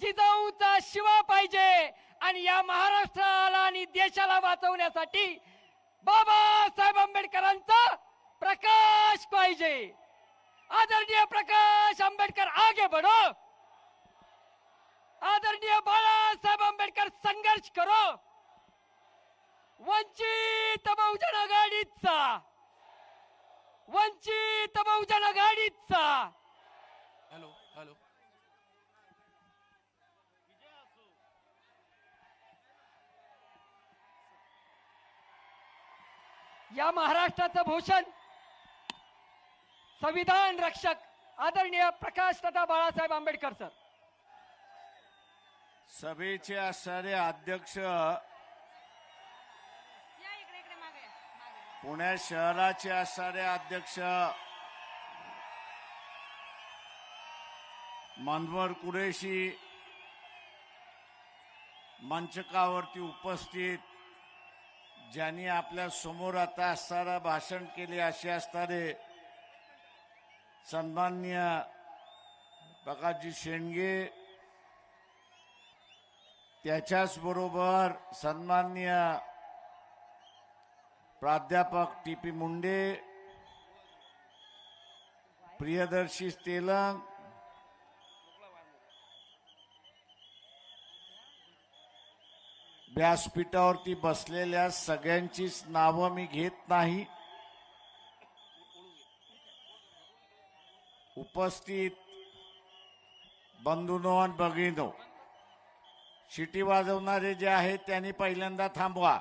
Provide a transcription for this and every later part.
जिजाऊचा शिवा पाहिजे आणि या महाराष्ट्राला आणि देशाला वाचवण्यासाठी बाबासाहेब आंबेडकरांचा प्रकाश पाहिजे. आदरणीय प्रकाश आंबेडकर आगे बढ़ो. आदरणीय बाळासाहेब आंबेडकर संघर्ष करो. वंचित बहुजन आघाडीचा. वंचित बहुजन आघाडीचा. Hello hello. या महाराष्ट्राचं भूषण संविधान रक्षक आदरणीय प्रकाश तथा बाळासाहेब आंबेडकर सर. सभेचे असणारे अध्यक्ष पुणे शहराचे असणारे अध्यक्ष मनवर कुरेशी मंचकावरती उपस्थित ज्यांनी आपल्यासमोर आता असणारा भाषण केले असे असणारे सन्माननीय प्रकाशजी शेंडगे त्याच्याच बरोबर सन्माननीय प्राध्यापक टी पी मुंडे प्रियदर्शी तेलंग व्यासपीठावरती बसलेल्या सगळ्यांचीच नावं मी घेत नाही. उपस्थित बंधूनो आणि भगिनो शिटी वाजवणारे जे आहेत त्यांनी पहिल्यांदा थांबवा.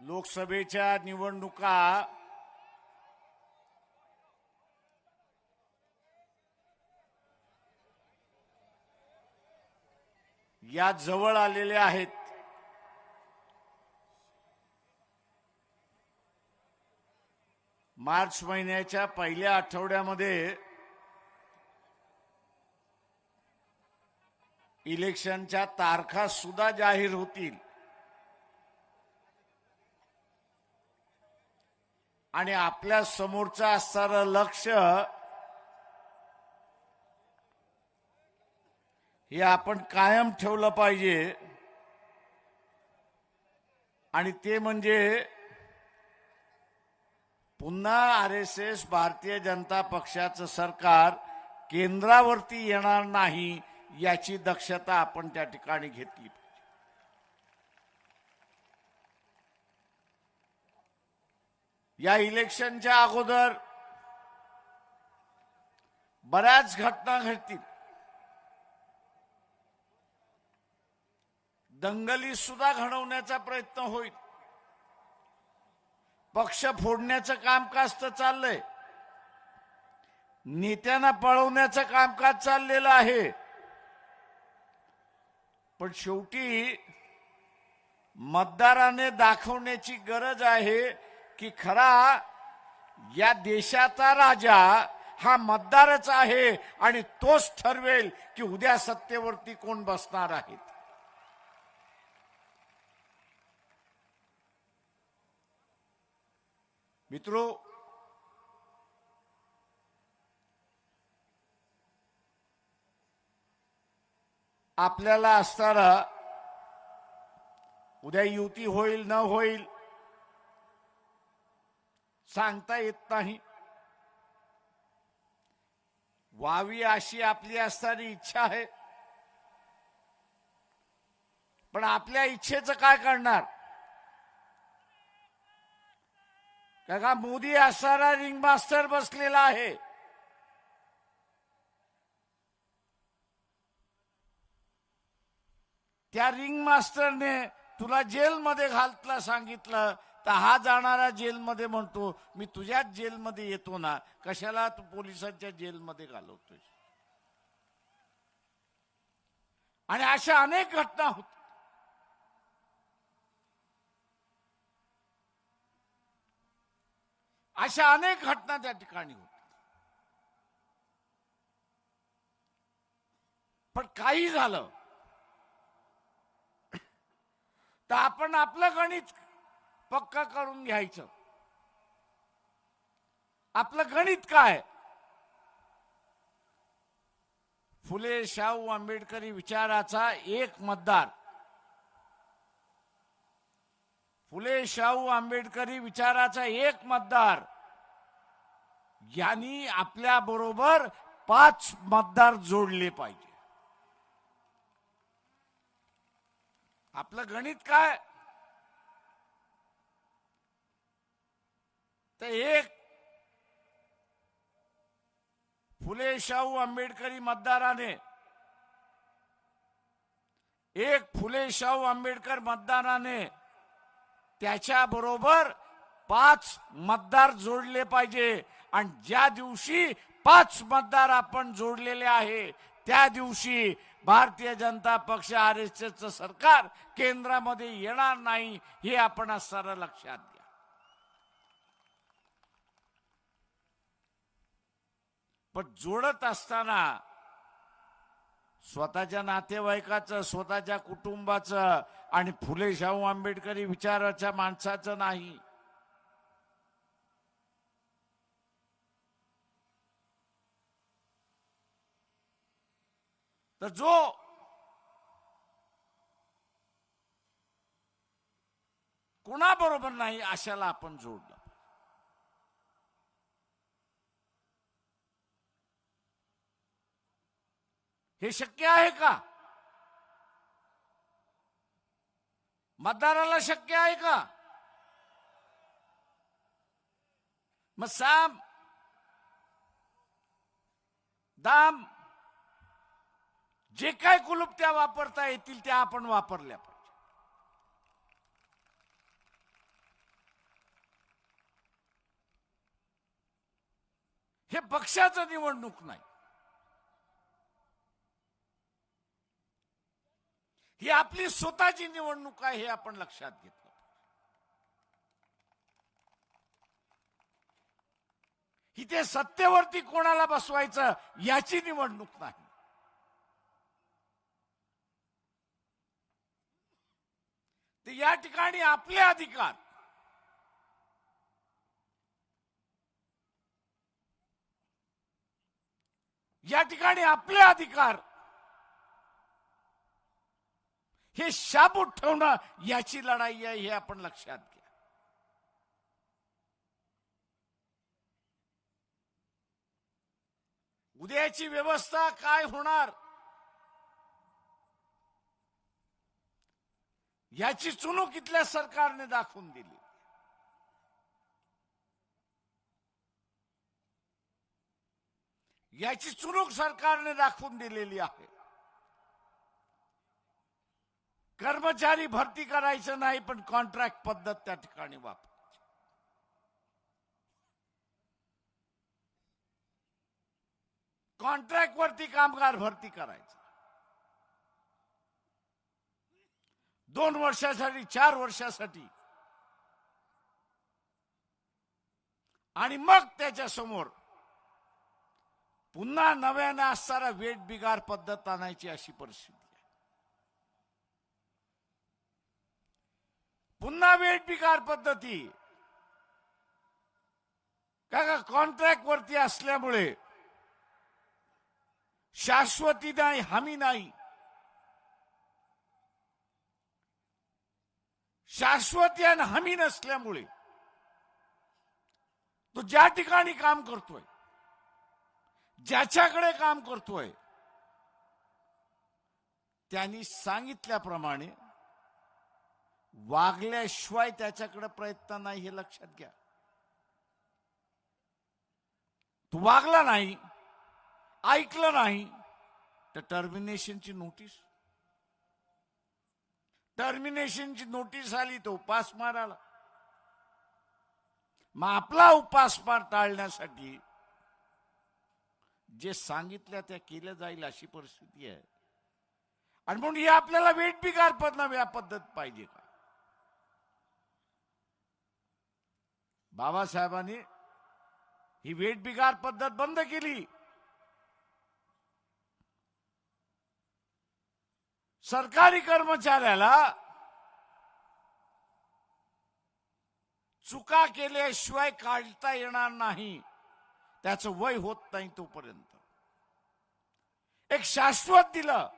लोकसभेच्या निवडणुका या जवळ आलेले आहेत. मार्च महिन्याच्या पहिल्या आठवड्यामध्ये इलेक्शनच्या तारखा सुद्धा जाहीर होतील. आणि आपल्या समोरचं असणारं लक्ष हे आपण कायम ठेवलं पाहिजे. आणि ते म्हणजे पुन्हा R S S Bharatiya Janata पक्षाचं सरकार केंद्रावरती येणार नाही याची दक्षता आपण त्या ठिकाणी घेतली पाहिजे. या इलेक्शनच्या अगोदर बऱ्याच घटना घडतील. दंगली सुद्धा घडवण्याचा प्रयत्न होईल. पक्ष फोडण्याचं कामकाज तर चाललंय. नेत्यांना पळवण्याचं कामकाज चाललेलं आहे. पण शेवटी मतदाराने दाखवण्याची गरज आहे की खरा या देशाचा राजा हा मतदारच आहे आणि तोच ठरवेल की उद्या सत्तेवरती कोण बसणार आहेत मित्रो आपल्याला असताना उद्या युती होईल न होईल सांगता येत नाही. व्हावी अशी आपली असणारी इच्छा आहे. पण आपल्या इच्छेचं काय करणार? का मोदी असणारा रिंग मास्टर बसलेला आहे. त्या रिंग मास्टरने तुला जेलमध्ये घालतला सांगितलं तर हा जाणारा जेलमध्ये म्हणतो मी तुझ्याच जेलमध्ये येतो ना कशाला तू पोलिसांच्या जेलमध्ये घालवतोय आणि अशा अनेक घटना होत अशा अनेक घटना त्या ठिकाणी होत्या. पण काही झालं तर आपण आपलं गणित पक्क करून घ्यायचं. आपलं गणित काय? फुले शाहू आंबेडकरी विचाराचा एक मतदार फुले शाहू आंबेडकरी विचाराचा एक मतदार. यांनी आपल्या बरोबर पाच मतदार जोडले पाहिजे. आपलं गणित काय? तर एक फुले शाहू आंबेडकरी मतदाराने एक फुले शाहू आंबेडकर मतदाराने त्याच्या बरोबर पाच मतदार जोडले पाहिजे. आणि ज्या दिवशी पाच मतदार आपण जोडलेले आहे त्या दिवशी भारतीय जनता पक्ष आर एस एसचं सरकार केंद्रामध्ये येणार नाही हे आपण आज सारं लक्षात घ्या. पण जोडत असताना स्वतःच्या नातेवाईकाचं स्वतःच्या कुटुंबाचं आणि फुले शाहू आंबेडकरी विचाराच्या माणसाचं नाही. तर जो कोणाबरोबर नाही अशाला आपण जोडलं हे शक्य आहे का? मतदाराला शक्य आहे का? मग साम दाम जे काय त्या वापरता येतील त्या आपण वापरल्या पाहिजे. हे पक्षाचं निवडणूक नाही. ही आपली स्वतःची निवडणूक आहे हे आपण लक्षात घेतलं इथे सत्तेवरती कोणाला बसवायचं याची निवडणूक नाही. तर या ठिकाणी आपले अधिकार. या ठिकाणी आपले अधिकार. हे शाबूत ठेवणं याची लढाई आहे हे आपण लक्षात घ्या. उद्याची व्यवस्था काय होणार? याची चुणूक इथल्या सरकारने दाखवून दिली. याची चुणूक सरकारने दाखवून दिलेली आहे. कर्मचारी भरती करायचं नाही पण कॉन्ट्रॅक्ट पद्धत त्या ठिकाणी वापर. कॉन्ट्रॅक्ट वरती कामगार भरती करायचं. दोन वर्षासाठी चार वर्षासाठी. आणि मग त्याच्यासमोर पुन्हा नव्याने असणारा वेट बिगार पद्धत आणायची अशी परिस्थिती. पुन्हा वेट पिकार पद्धती. का कॉन्ट्रॅक्ट वरती असल्यामुळे शाश्वती नाही हमी नाही. शाश्वती आणि हमी नसल्यामुळे तो ज्या ठिकाणी काम करतोय ज्याच्याकडे काम करतोय त्यांनी सांगितल्याप्रमाणे वागल्याशिवाय त्याच्याकडे प्रयत्न नाही हे लक्षात घ्या. तू वागला नाही ऐकलं नाही तर टर्मिनेशनची नोटीस टर्मिनेशनची नोटीस आली तो उपास माराला. मग आपला उपासमार टाळण्यासाठी जे सांगितलं त्या केलं जाईल अशी परिस्थिती आहे. आणि म्हणून हे आपल्याला वेट बिगार पण नव्या पद्धत पाहिजे का? बाबासाहेबांनी ही वेट बिगार पद्धत बंद केली. सरकारी कर्मचाऱ्याला चुका केल्याशिवाय काढता येणार नाही. त्याचं वय होत नाही तोपर्यंत. एक शाश्वत दिलं.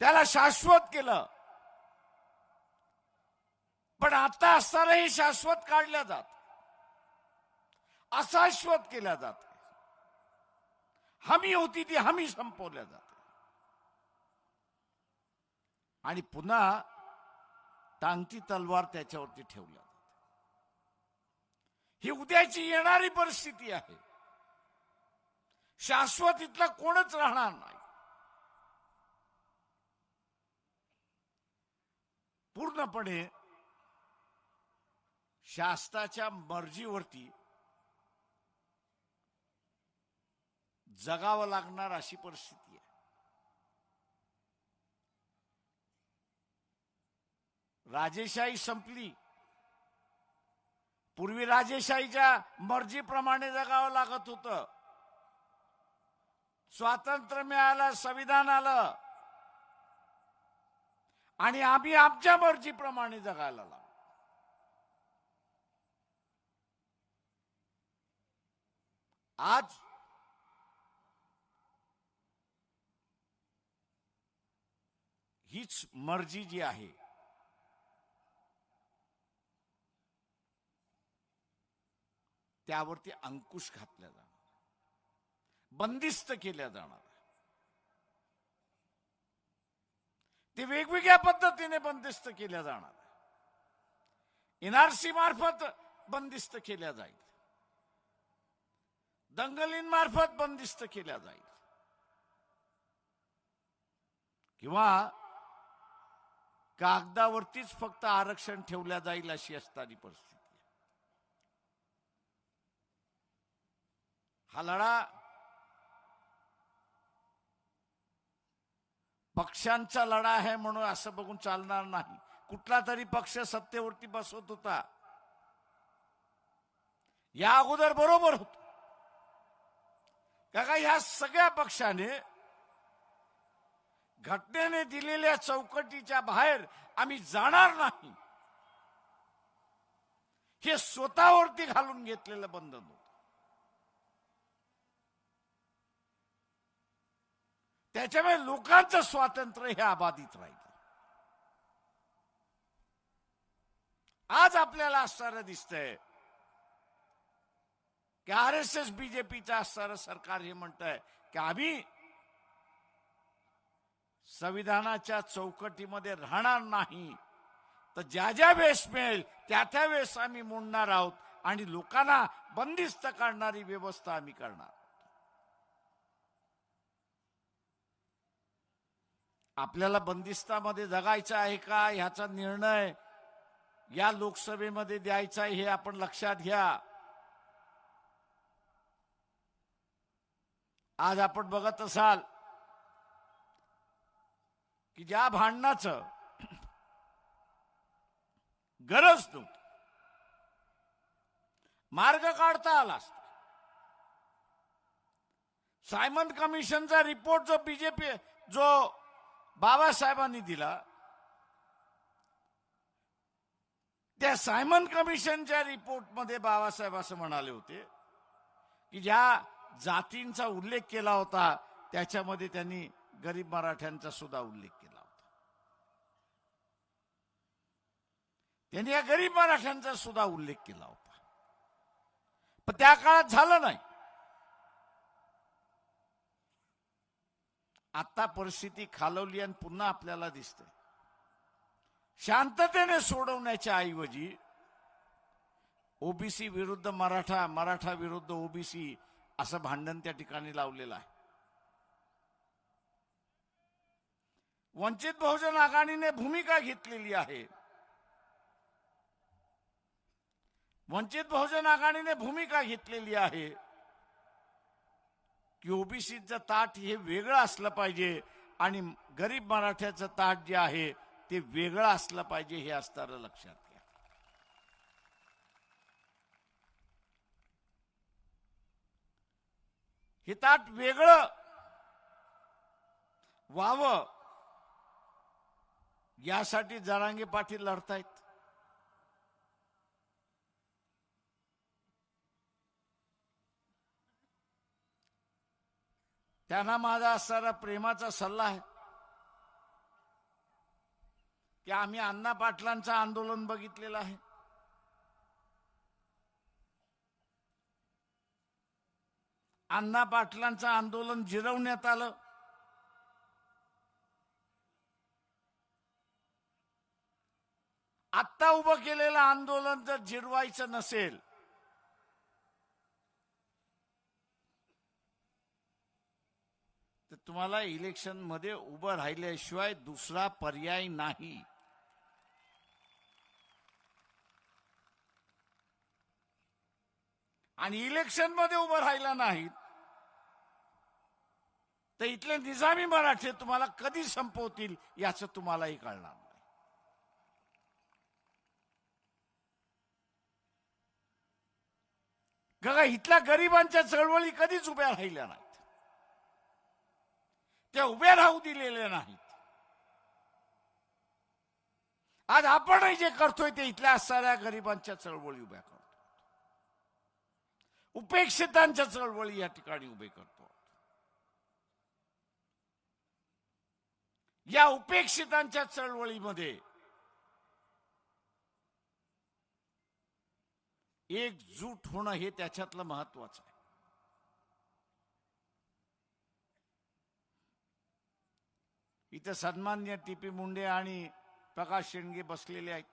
त्याला शाश्वत केलं. पण आता असतानाही शाश्वत काढल्या जात. अशाश्वत केल्या जात. हमी होती ती हमी संपवल्या जाते. आणि पुन्हा टांगती तलवार त्याच्यावरती ठेवल्या जाते. ही उद्याची येणारी परिस्थिती आहे. शाश्वत इथला कोणच राहणार नाही. पूर्णपणे शास्त्राच्या मर्जीवरती जगावं लागणार अशी परिस्थिती आहे. राजेशाही संपली. पूर्वी राजेशाहीच्या मर्जीप्रमाणे जगावं लागत होतं. स्वातंत्र्य मिळालं संविधान आलं. आणि आम्ही आमच्या मर्जीप्रमाणे जगायला लागलो. आज हीच मर्जी जी आहे. त्यावरती अंकुश घातल्या जाणार. बंदिस्त केल्या जाणार. ते वेगवेगळ्या पद्धतीने बंदिस्त केल्या जाणार. एनआरसी मार्फत बंदिस्त केल्या जाईल. दंगलींमार्फत बंदिस्त केल्या जाईल. किंवा कागदावरतीच फक्त आरक्षण ठेवल्या जाईल अशी असणारी परिस्थिती हा लढा पक्षांचा लढा आहे म्हणून असं बघून चालणार नाही. कुठला तरी पक्ष सत्तेवरती बसवत होता. या अगोदर बरोबर होत. का ह्या सगळ्या पक्षाने घटनेने दिलेल्या चौकटीच्या बाहेर आम्ही जाणार नाही. हे स्वतःवरती घालून घेतलेलं बंधन होत. त्याच्यामुळे लोकांचं स्वातंत्र्य हे अबाधित राहील. आज आपल्याला असणारं दिसतंय की आर एस एस बीजेपीचं असणारं सरकार हे म्हणत आहे की आम्ही संविधानाच्या चौकटीमध्ये राहणार नाही. तर ज्या ज्या वेळेस मिळेल त्या त्या वेळेस आम्ही मोडणार आहोत आणि लोकांना बंदिस्त काढणारी व्यवस्था आम्ही करणार आपल्याला बंदिस्तामध्ये जगायचं आहे का? ह्याचा निर्णय या लोकसभेमध्ये द्यायचा हे आपण लक्षात घ्या. आज आपण बघत असाल की ज्या भांडणाचं गरज नव्हती मार्ग काढता आला असता. सायमन कमिशनचा रिपोर्ट जो बीजेपी जो बाबासाहेबांनी दिला त्या सायमन कमिशनच्या रिपोर्टमध्ये बाबासाहेब असं म्हणाले होते की ज्या जातींचा उल्लेख केला होता त्याच्यामध्ये त्यांनी गरीब मराठ्यांचा सुद्धा उल्लेख केला होता. त्यांनी या गरीब मराठ्यांचा सुद्धा उल्लेख केला होता. पण त्या काळात झालं नाही. आता परिस्थिती खालवली आणि पुन्हा आपल्याला दिसते. शांततेने सोडवण्याच्या ऐवजी ओबीसी विरुद्ध मराठा मराठा विरुद्ध ओबीसी असं भांडण त्या ठिकाणी लावलेलं आहे. वंचित बहुजन आघाडीने भूमिका घेतलेली आहे. वंचित बहुजन आघाडीने भूमिका घेतलेली आहे. की ओबीसीचं ताट हे वेगळं असलं पाहिजे आणि गरीब मराठ्याचं ताट जे आहे ते वेगळं असलं पाहिजे हे असणारं लक्षात हितात वेगळं व्हावं. यासाठी जरांगे पाटील लढतायत. त्यांना माझा असणारा प्रेमाचा सल्ला आहे. की आम्ही अण्णा पाटलांचं आंदोलन बघितलेलं आहे. अण्णा पाटलांचं आंदोलन जिरवण्यात आलं. आत्ता उभं केलेलं आंदोलन जर जिरवायचं नसेल तर तुम्हाला इलेक्शनमध्ये उभं राहिल्याशिवाय दुसरा पर्याय नाही. आणि इलेक्शनमध्ये उभं राहिला नाहीत तर इथले निजामी मराठे तुम्हाला कधी संपवतील याचं तुम्हालाही कळणार नाही. बघा इथल्या गरिबांच्या चळवळी कधीच उभ्या राहिल्या नाहीत. त्या उभ्या राहू दिलेल्या नाहीत. आज आपणही जे करतोय ते इथल्या असणाऱ्या गरिबांच्या चळवळी उभ्या करतो उपेक्षितांच्या चळवळी या ठिकाणी उभे करतो या उपेक्षितांच्या चळवळीमध्ये एकजूट होणं हे त्याच्यातलं महत्वाचं आहे. इथं सन्मान्य टी पी मुंडे आणि प्रकाश शेंडगे बसलेले आहेत.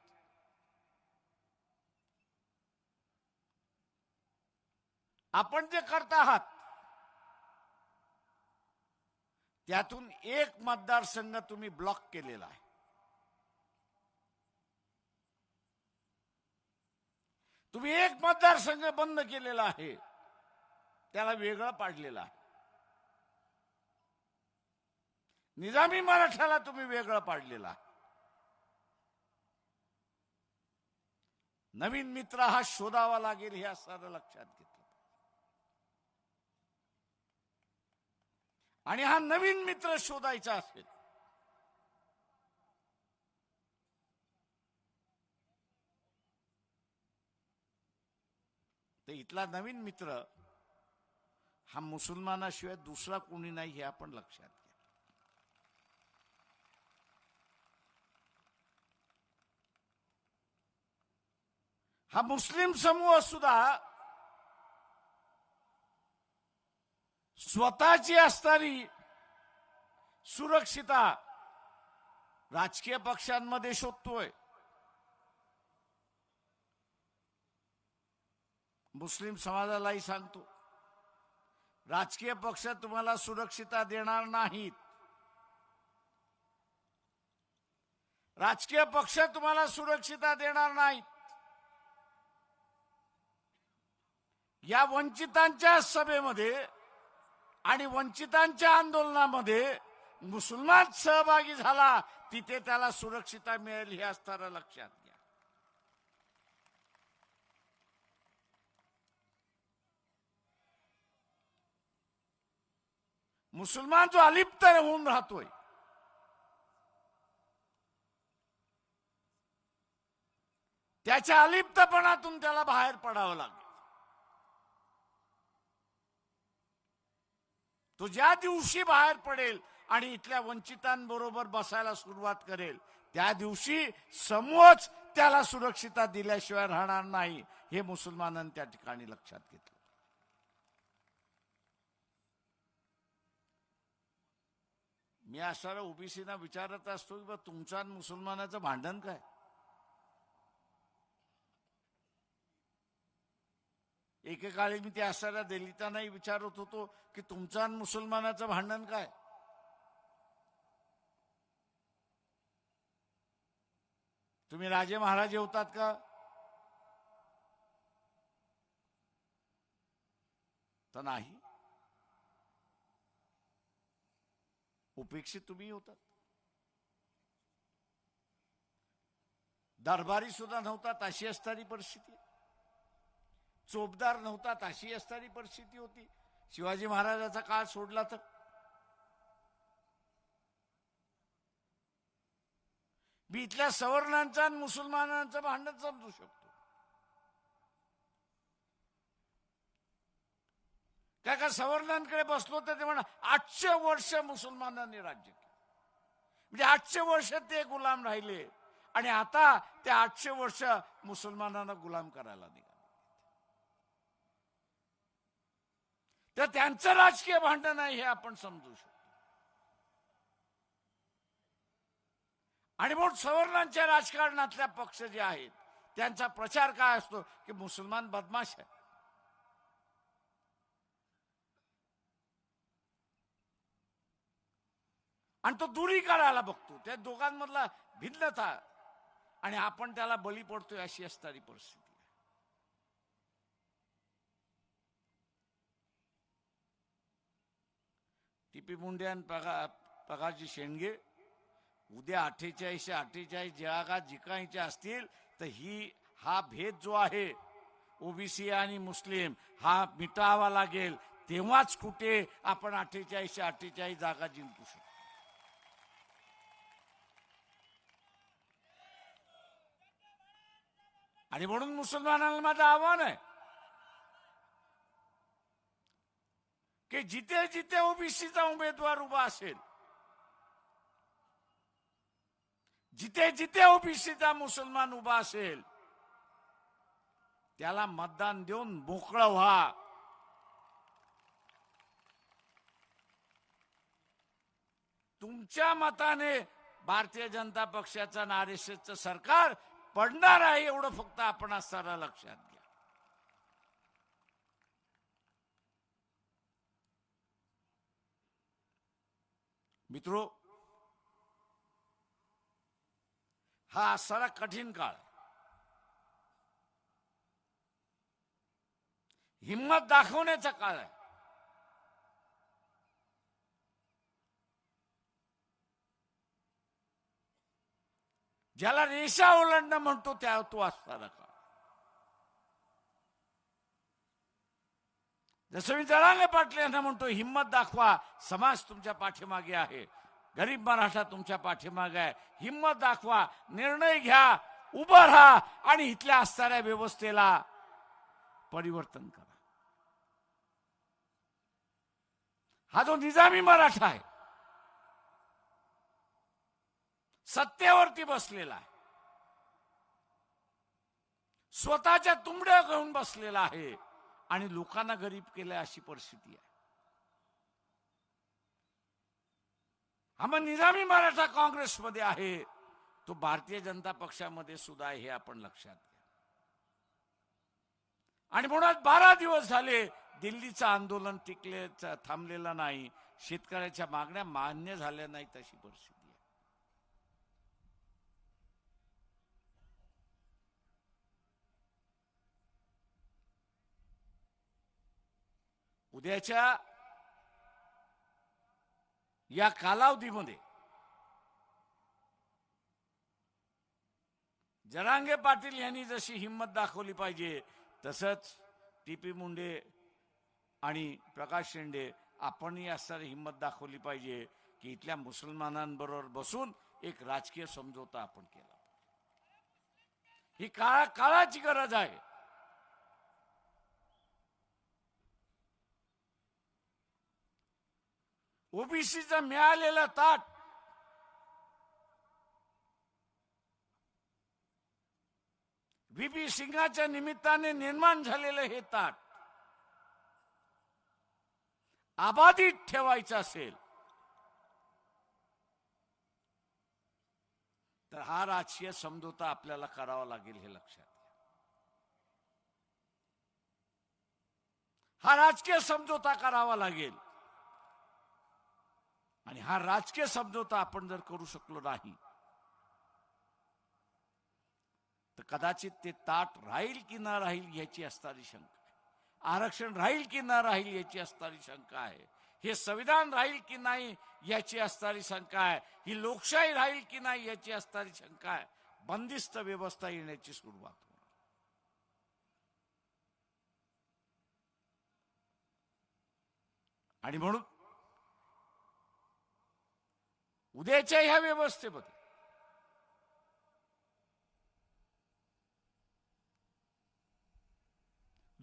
आपण जे करत आहात त्यातून एक मतदारसंघ तुम्ही ब्लॉक केलेला आहे. तुम्ही एक मतदारसंघ बंद केलेला आहे. त्याला वेगळं पाडलेलं आहे. निजामी मराठ्याला तुम्ही वेगळं पाडलेला आहे. नवीन मित्र हा शोधावा लागेल हे असणारं लक्षात घ्या. आणि हा नवीन मित्र शोधायचा असेल. तर इथला नवीन मित्र हा मुसलमानाशिवाय दुसरा कोणी नाही हे आपण लक्षात घ्या. हा मुस्लिम समूह सुद्धा स्वतःची असणारी सुरक्षिता राजकीय पक्षांमध्ये शोधतोय. मुस्लिम समाजालाही सांगतो राजकीय पक्ष तुम्हाला सुरक्षिता देणार नाहीत. राजकीय पक्ष तुम्हाला सुरक्षिता देणार नाहीत. या वंचितांच्या सभेमध्ये आणि वंचितांच्या आंदोलनामध्ये मुसलमान सहभागी झाला तिथे त्याला सुरक्षिता मिळेल हे असताना लक्षात घ्या. मुसलमान जो अलिप्त होऊन राहतोय त्याच्या अलिप्तपणातून त्याला बाहेर पडावं लागेल. तो ज्या दिवशी बाहेर पडेल आणि इथल्या वंचितांबरोबर बसायला सुरुवात करेल त्या दिवशी समूहच त्याला सुरक्षिता दिल्याशिवाय राहणार नाही हे मुसलमानांनी त्या ठिकाणी लक्षात घेतलं. मी असणाऱ्या ओबीसीना विचारत असतो की बा तुमचा आणि मुसलमानाचं भांडण काय? एकेकाळी मी ते असणाऱ्या दलितांनाही विचारत होतो की तुमचं आणि मुसलमानाचं भांडण काय? तुम्ही राजे महाराजे होतात का? तर नाही. उपेक्षित तुम्ही होतात. दरबारी सुद्धा नव्हतात अशी असणारी परिस्थिती चोपदार नव्हतात अशी असणारी परिस्थिती होती. शिवाजी महाराजाचा काळ सोडला तर. मी इथल्या सवर्णांचा आणि मुसलमानांचं भांडण समजू शकतो. त्या का सवर्णांकडे बसलो तर ते म्हणा आठशे वर्ष मुसलमानांनी राज्य केलं. म्हणजे आठशे वर्ष ते गुलाम राहिले आणि आता ते आठशे वर्ष मुसलमानांना गुलाम करायला निघाले तर त्यांचं राजकीय भांडण आहे हे आपण समजू शकतो. आणि म्हणून सवर्णांच्या राजकारणातल्या पक्ष जे आहेत त्यांचा प्रचार काय असतो की मुसलमान बदमाश आहे? आणि तो दुरी काढायला बघतो. त्या दोघांमधला भिन्नता. आणि आपण त्याला बळी पडतोय अशी असणारी परिस्थिती. आहे. टीपी मुंडे आणि पगा पगारजी शेंडगे उद्या अठ्ठेचाळीसशे अठ्ठेचाळीस जागा जिकायच्या असतील तर ही हा भेद जो आहे ओबीसी आणि मुस्लिम हा मिटावा लागेल तेव्हाच कुठे आपण अठ्ठेचाळीसशे अठ्ठेचाळीस जागा जिंकू शकतो आणि म्हणून मुसलमानांना माझं आव्हान आहे की जिथे जिथे ओबीसीचा उमेदवार उभा असेल जिथे जिथे ओबीसीचा मुसलमान उभा असेल त्याला मतदान देऊन मोकळं व्हा. तुमच्या मताने भारतीय जनता पक्षाचं आणि आर एस एसचं सरकार पडणार आहे एवढं फक्त आपण असताना लक्षात घ्या मित्रो हा असणारा कठीण काळ हिंमत दाखवण्याचा काळ आहे. ज्याला रेषा ओलांडणं म्हणतो त्या तो असणारा काळ जसं मी जरांगे पाटील यांना म्हणतो हिंमत दाखवा समाज तुमच्या पाठीमागे आहे. गरीब मराठा तुमच्या पाठीमागे आहे. हिंमत दाखवा निर्णय घ्या उभं राहा आणि इथल्या असणाऱ्या व्यवस्थेला परिवर्तन करा. हा जो निजामी मराठा आहे सत्तेवरती बसलेला आहे स्वतःच्या तुंबड्या घेऊन बसलेला आहे आणि लोकांना गरीब केलं अशी परिस्थिती आहे. हा मग निजामी मराठा काँग्रेसमध्ये आहे. तो भारतीय जनता पक्षामध्ये सुद्धा आहे हे आपण लक्षात घ्या. आणि म्हणून बारा दिवस झाले दिल्लीचं आंदोलन टिकले थांबलेलं नाही. शेतकऱ्याच्या मागण्या मान्य झाल्या नाहीत अशी परिस्थिती आहे उद्याच्या या कालावधीमध्ये जरांगे पाटील यांनी जशी हिंमत दाखवली पाहिजे तसंच टी पी मुंडे आणि प्रकाश शेंडे आपणही असणारी हिंमत दाखवली पाहिजे की इथल्या मुसलमानांबरोबर बसून एक राजकीय समझोता आपण केला ही काळा काळाची गरज आहे. ओबीसीचा मिळालेलं ताट. व्ही. सिंगाच्या निमित्ताने निर्माण झालेलं हे ताट आबाधित ठेवायचं असेल तर हा राजकीय समझोता आपल्याला करावा लागेल हे लक्षात घ्या. हा राजकीय समझोता करावा लागेल. आणि हा राजकीय समझोता आपण जर करू शकलो नाही तर कदाचित ते ताट राहील की ना राहील याची असणारी शंका आहे. आरक्षण राहील की ना राहील याची असणारी शंका आहे. हे संविधान राहील की नाही याची असणारी शंका आहे. ही लोकशाही राहील की नाही याची असणारी शंका आहे. बंदिस्त व्यवस्था येण्याची सुरुवात होणार. आणि म्हणून उद्याच्या ह्या व्यवस्थेमध्ये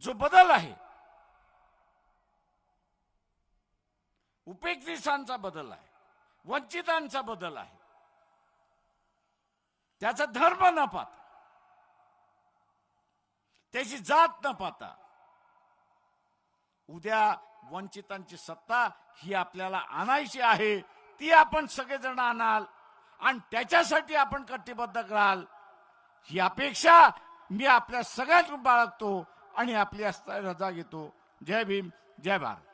जो बदल आहे उपेक्षितांचा बदल आहे वंचितांचा बदल आहे त्याचा धर्म न पाहता त्याची जात न पाहता उद्या वंचितांची सत्ता ही आपल्याला आणायची आहे ती आपण सगळेजण आणाल आणि त्याच्यासाठी आपण कटिबद्ध कराल. ही अपेक्षा मी आपल्या सगळ्यात बाळगतो आणि आपली रजा घेतो. जय भीम जय भारत.